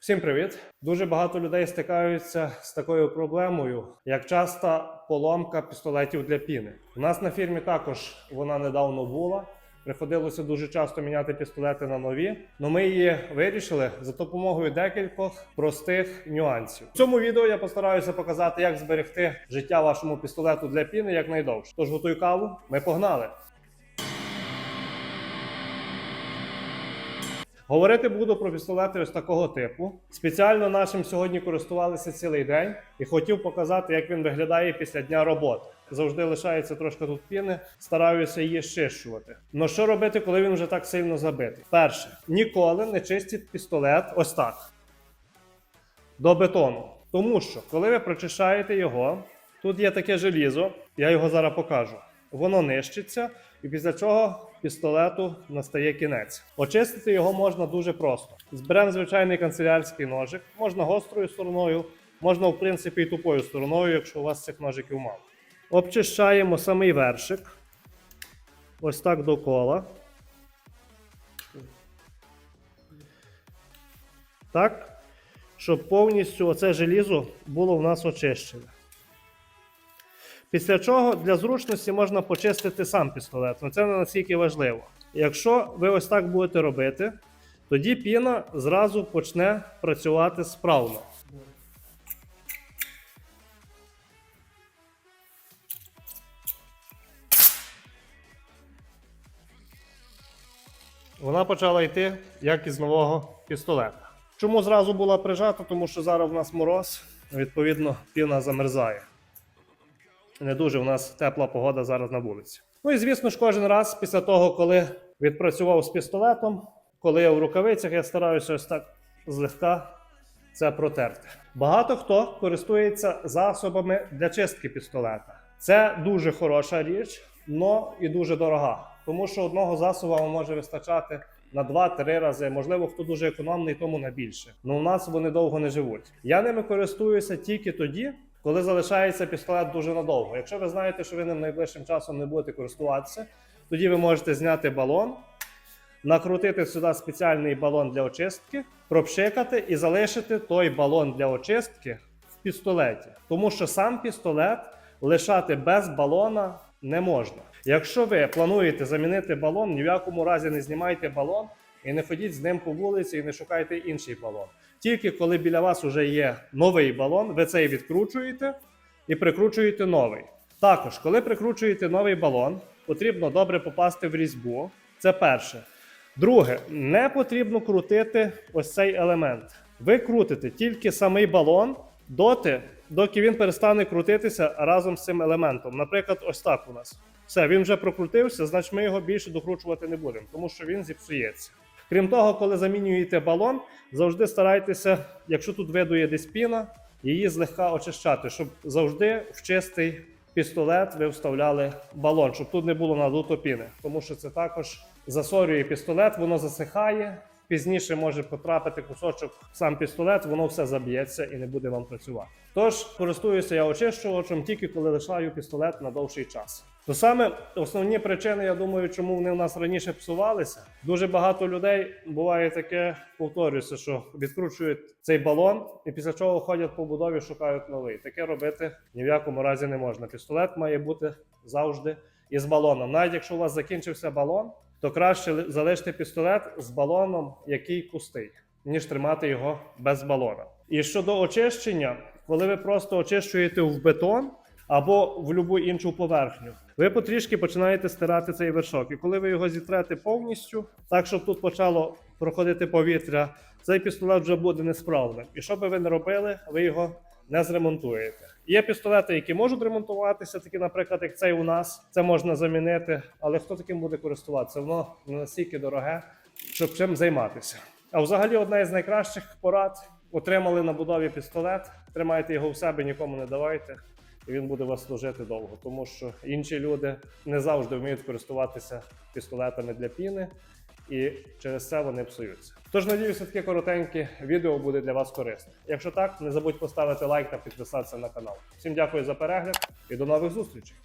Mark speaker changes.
Speaker 1: Всім привіт! Дуже багато людей стикаються з такою проблемою, як часта поломка пістолетів для піни. У нас на фірмі також вона недавно була. Приходилося дуже часто міняти пістолети на нові. але ми її вирішили за допомогою декількох простих нюансів. В цьому відео я постараюся показати, як зберегти життя вашому пістолету для піни якнайдовше. Тож готуй каву, ми погнали! Говорити буду про пістолети ось такого типу. Спеціально нашим сьогодні користувалися цілий день і хотів показати, як він виглядає після дня роботи. Завжди лишається трошки тут піни, стараюся її щищувати. Ну що робити, коли він вже так сильно забитий? Перше, ніколи не чистіть пістолет ось так до бетону. Тому що, коли ви прочищаєте його, тут є таке желізо, я його зараз покажу. Воно нищиться, і після чого пістолету настає кінець. Очистити його можна дуже просто. Зберемо звичайний канцелярський ножик, можна гострою стороною, можна, в принципі, і тупою стороною, якщо у вас цих ножиків мало. Обчищаємо самий вершик. Ось так до кола. Так, щоб повністю оце желізо було в нас очищене. Після чого для зручності можна почистити сам пістолет. але це не настільки важливо. Якщо ви ось так будете робити, тоді піна зразу почне працювати справно. Вона почала йти як із нового пістолета. Чому зразу була прижата? Тому що зараз в нас мороз, відповідно, піна замерзає. Не дуже у нас тепла погода зараз на вулиці. Ну і звісно ж, кожен раз після того, коли відпрацював з пістолетом, коли я в рукавицях, я стараюся ось так злегка це протерти. Багато хто користується засобами для чистки пістолета. Це дуже хороша річ, але і дуже дорога, тому що одного засобу вам може вистачати. На 2-3 рази, можливо, хто дуже економний, тому на більше. Ну у нас вони довго не живуть. Я ними користуюся тільки тоді, коли залишається пістолет дуже надовго. Якщо ви знаєте, що ви ним найближчим часом не будете користуватися, тоді ви можете зняти балон, накрутити сюди спеціальний балон для очистки, пропшикати і залишити той балон для очистки в пістолеті. Тому що сам пістолет лишати без балона не можна. Якщо ви плануєте замінити балон, ні в якому разі не знімайте балон і не ходіть з ним по вулиці і не шукайте інший балон. Тільки коли біля вас вже є новий балон, ви цей відкручуєте і прикручуєте новий. Також, коли прикручуєте новий балон, потрібно добре попасти в різьбу. Це перше. Друге, не потрібно крутити ось цей елемент. Ви крутите тільки самий балон доти, доки він перестане крутитися разом з цим елементом. Наприклад, ось так у нас. Все, він вже прокрутився, значить ми його більше докручувати не будемо, тому що він зіпсується. Крім того, коли замінюєте балон, завжди старайтеся, якщо тут видує десь піна, її злегка очищати, щоб завжди в чистий пістолет ви вставляли балон, щоб тут не було надуто піни. Тому що це також засорює пістолет, воно засихає. Пізніше може потрапити кусочок в сам пістолет, воно все заб'ється і не буде вам працювати. Тож користуюся я очищувачем тільки коли лишаю пістолет на довший час. То саме основні причини, я думаю, чому вони в нас раніше псувалися. Дуже багато людей буває таке, повторюся, що відкручують цей балон і після чого ходять по будові, шукають новий. Таке робити ні в якому разі не можна. Пістолет має бути завжди із балоном. Навіть якщо у вас закінчився балон, то краще ли- залишити пістолет з балоном, який пустий, ніж тримати його без балона. І щодо очищення, коли ви просто очищуєте в бетон або в будь-яку іншу поверхню, ви потрішки починаєте стирати цей вершок. І коли ви його зітрете повністю, так щоб тут почало проходити повітря, цей пістолет вже буде несправним. І що би ви не робили, ви його не зремонтуєте. Є пістолети, які можуть ремонтуватися, такі, наприклад, як цей у нас, це можна замінити. Але хто таким буде користуватися? Воно не настільки дороге, щоб чим займатися. А взагалі, одна із найкращих порад: отримали на будові пістолет, тримайте його в себе, нікому не давайте, і він буде вас служити довго. Тому що інші люди не завжди вміють користуватися пістолетами для піни, і через це вони псуються. Тож надіюся, таке коротеньке відео буде для вас корисне. Якщо так, не забудь поставити лайк та підписатися на канал. Всім дякую за перегляд і до нових зустрічей.